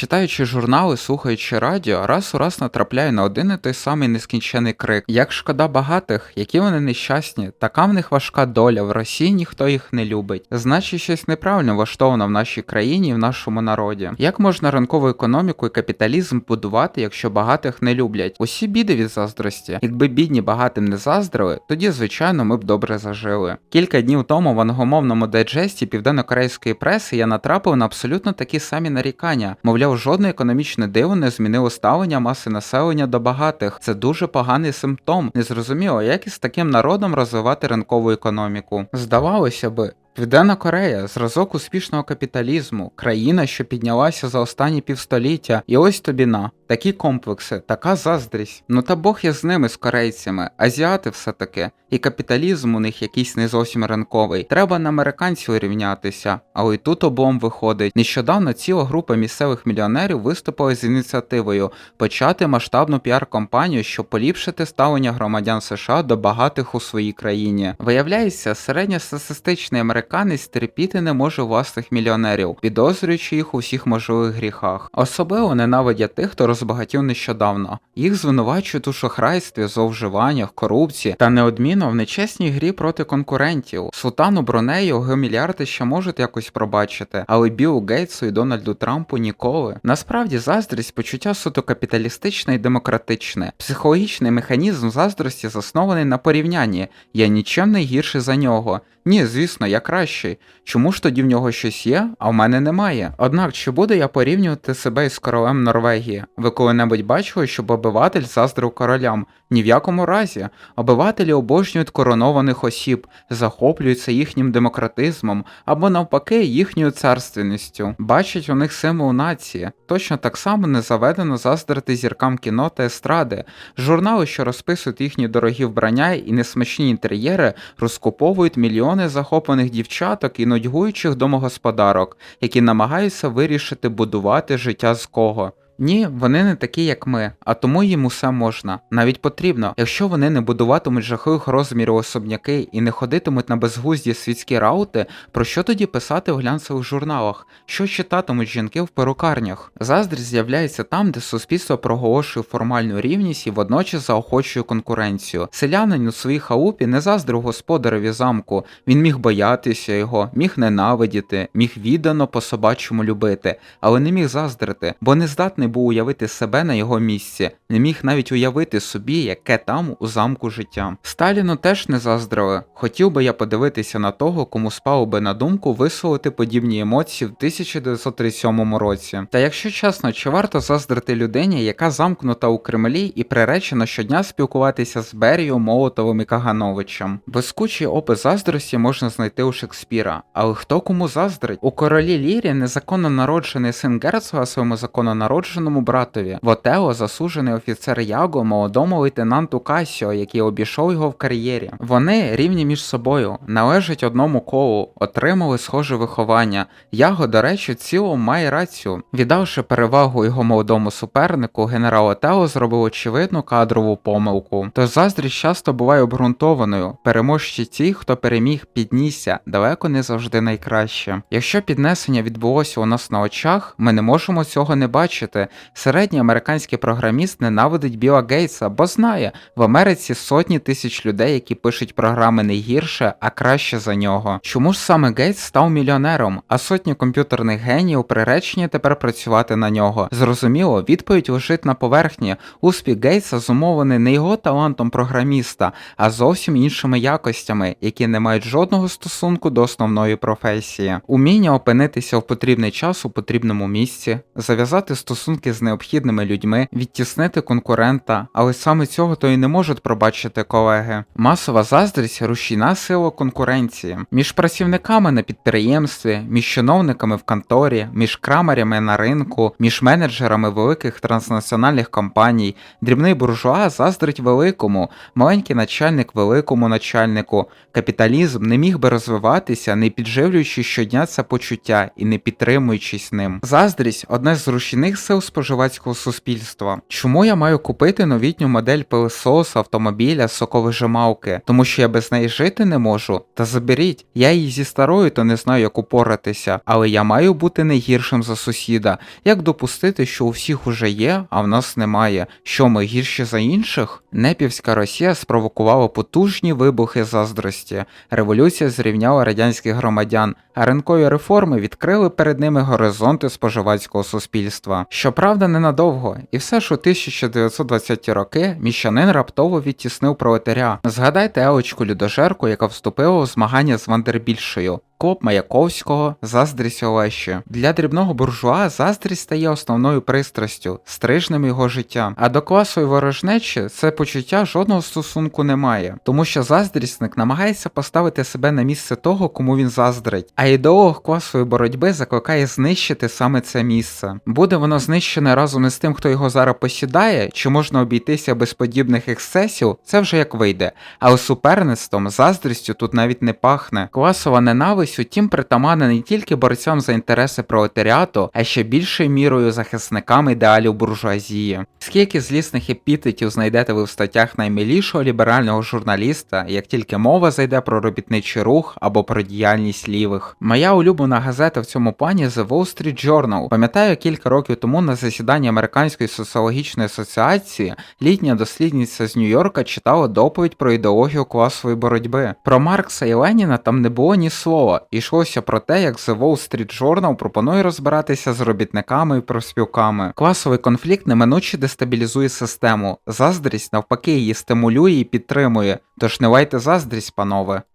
Читаючи журнали, слухаючи радіо, раз у раз натрапляю на один і той самий нескінчений крик: як шкода багатих, які вони нещасні, така в них важка доля, в Росії ніхто їх не любить. Значить, щось неправильно влаштовано в нашій країні і в нашому народі. Як можна ринкову економіку і капіталізм будувати, якщо багатих не люблять? Усі біди від заздрості. Якби бідні багатим не заздрили, тоді звичайно ми б добре зажили. Кілька днів тому в англомовному дайджесті південно-корейської преси я натрапив на абсолютно такі самі нарікання. Мовляв, жодне економічне диво не змінило ставлення маси населення до багатих. Це дуже поганий симптом. Незрозуміло, як із таким народом розвивати ринкову економіку. Здавалося би. Південна Корея зразок успішного капіталізму, країна, що піднялася за останні півстоліття, і ось тобі на такі комплекси, така заздрість. Ну та Бог є з ними, з корейцями, азіати все таки, і капіталізм у них якийсь не зовсім ринковий. Треба на американців рівнятися, але й тут облом виходить. Нещодавно ціла група місцевих мільйонерів виступила з ініціативою почати масштабну піар-кампанію, щоб поліпшити ставлення громадян США до багатих у своїй країні. Виявляється, середньостатистичний американець терпіти не може власних мільйонерів, підозрюючи їх у всіх можливих гріхах. Особливо ненавидять тих, хто розбагатів нещодавно. Їх звинувачують у шахрайстві, зловживаннях, корупції та неодмінно в нечесній грі проти конкурентів. Султану Бронею його мільярди ще можуть якось пробачити, але Білу Гейтсу і Дональду Трампу ніколи. Насправді заздрість почуття суто капіталістичне і демократичне. Психологічний механізм заздрості заснований на порівнянні. Я нічим не гірший за нього. Ні, звісно, я кращий. Чому ж тоді в нього щось є, а в мене немає? Однак, чи буду я порівнювати себе із королем Норвегії? Ви коли-небудь бачили, щоб обиватель заздрив королям? Ні в якому разі. Обивателі обожнюють коронованих осіб, захоплюються їхнім демократизмом або навпаки їхньою царственністю. Бачать у них символ нації. Точно так само не заведено заздрити зіркам кіно та естради. Журнали, що розписують їхні дорогі вбрання і несмачні інтер'єри, розкуповують мільйони захоплених дівчаток і нудьгуючих домогосподарок, які намагаються вирішити будувати життя з кого. Ні, вони не такі, як ми, а тому їм усе можна, навіть потрібно, якщо вони не будуватимуть жахливих розмірів особняки і не ходитимуть на безглузді світські раути, про що тоді писати в глянцевих журналах, що читатимуть жінки в перукарнях? Заздрість з'являється там, де суспільство проголошує формальну рівність і водночас заохочує конкуренцію. Селянин у своїй халупі не заздрив господареві замку, він міг боятися його, міг ненавидіти, міг віддано по собачому любити, але не міг заздрити, бо не здатний був уявити себе на його місці, не міг навіть уявити собі, яке там у замку життя. Сталіну теж не заздрили. Хотів би я подивитися на того, кому спало би на думку висловити подібні емоції в 1937 році. Та якщо чесно, чи варто заздрити людині, яка замкнута у Кремлі і приречена щодня спілкуватися з Берією, Молотовим і Кагановичем? Блискучий опис заздрості можна знайти у Шекспіра, але хто кому заздрить? У королі Лірі незаконно народжений син Герцога своєму законно народженому братові. В Отео засуджений офіцер Яго молодому лейтенанту Касіо, який обійшов його в кар'єрі. Вони рівні між собою, належать одному колу, отримали схоже виховання. Яго, до речі, ціло має рацію. Віддавши перевагу його молодому супернику, генерал Отео зробив очевидну кадрову помилку. Тож заздрість часто буває обґрунтованою. Переможці ті, хто переміг, піднісся, далеко не завжди найкраще. Якщо піднесення відбулося у нас на очах, ми не можемо цього не бачити. Середній американський програміст ненавидить Біла Гейтса, бо знає, в Америці сотні тисяч людей, які пишуть програми не гірше, а краще за нього. Чому ж саме Гейтс став мільйонером, а сотні комп'ютерних геніїв приречені тепер працювати на нього? Зрозуміло, відповідь лежить на поверхні. Успіх Гейтса зумовлений не його талантом програміста, а зовсім іншими якостями, які не мають жодного стосунку до основної професії. Уміння опинитися в потрібний час у потрібному місці, зав'язати стосунки з необхідними людьми, відтіснити конкурента, але саме цього то і не можуть пробачити колеги. Масова заздрість рушійна сила конкуренції між працівниками на підприємстві, між чиновниками в конторі, між крамарями на ринку, між менеджерами великих транснаціональних компаній. Дрібний буржуа заздрить великому, маленький начальник великому начальнику. Капіталізм не міг би розвиватися, не підживлюючи щодня це почуття і не підтримуючись ним. Заздрість одне з рушійних сил поділ споживацького суспільства. Чому я маю купити новітню модель пилососа, автомобіля, соковижималки? Тому що я без неї жити не можу. Та заберіть, я її зі старою, то не знаю, як упоратися, але я маю бути не гіршим за сусіда. Як допустити, що у всіх уже є, а в нас немає? Що ми гірші за інших? Непівська Росія спровокувала потужні вибухи заздрості. Революція зрівняла радянських громадян, а ринкові реформи відкрили перед ними горизонти споживацького суспільства. Щоправда, ненадовго, і все ж у 1920-ті роки міщанин раптово відтіснив пролетаря. Згадайте Елочку Людожерку, яка вступила у змагання з Вандербільшею. Коп Маяковського, заздрість Олеші. Для дрібного буржуа заздрість стає основною пристрастю, стрижнем його життя. А до класової ворожнечі це почуття жодного стосунку не має, тому що заздрісник намагається поставити себе на місце того, кому він заздрить. А ідеолог класової боротьби закликає знищити саме це місце. Буде воно знищене разом із тим, хто його зараз посідає, чи можна обійтися без подібних ексцесів, це вже як вийде. Але суперництвом, заздрістю тут навіть не пахне. Класова ненависть, утім, притаманна не тільки борцям за інтереси пролетаріату, а ще більшою мірою захисникам ідеалів буржуазії. Скільки злісних епітетів знайдете ви в статтях наймилішого ліберального журналіста, як тільки мова зайде про робітничий рух або про діяльність лівих. Моя улюблена газета в цьому плані The Wall Street Journal. Пам'ятаю, кілька років тому на засіданні Американської соціологічної асоціації літня дослідниця з Нью-Йорка читала доповідь про ідеологію класової боротьби. Про Маркса і Леніна там не було ні слова. Йшлося про те, як The Wall Street Journal пропонує розбиратися з робітниками і профспілками. Класовий конфлікт неминуче дестабілізує систему. Заздрість навпаки її стимулює і підтримує. Тож не лайте заздрість, панове.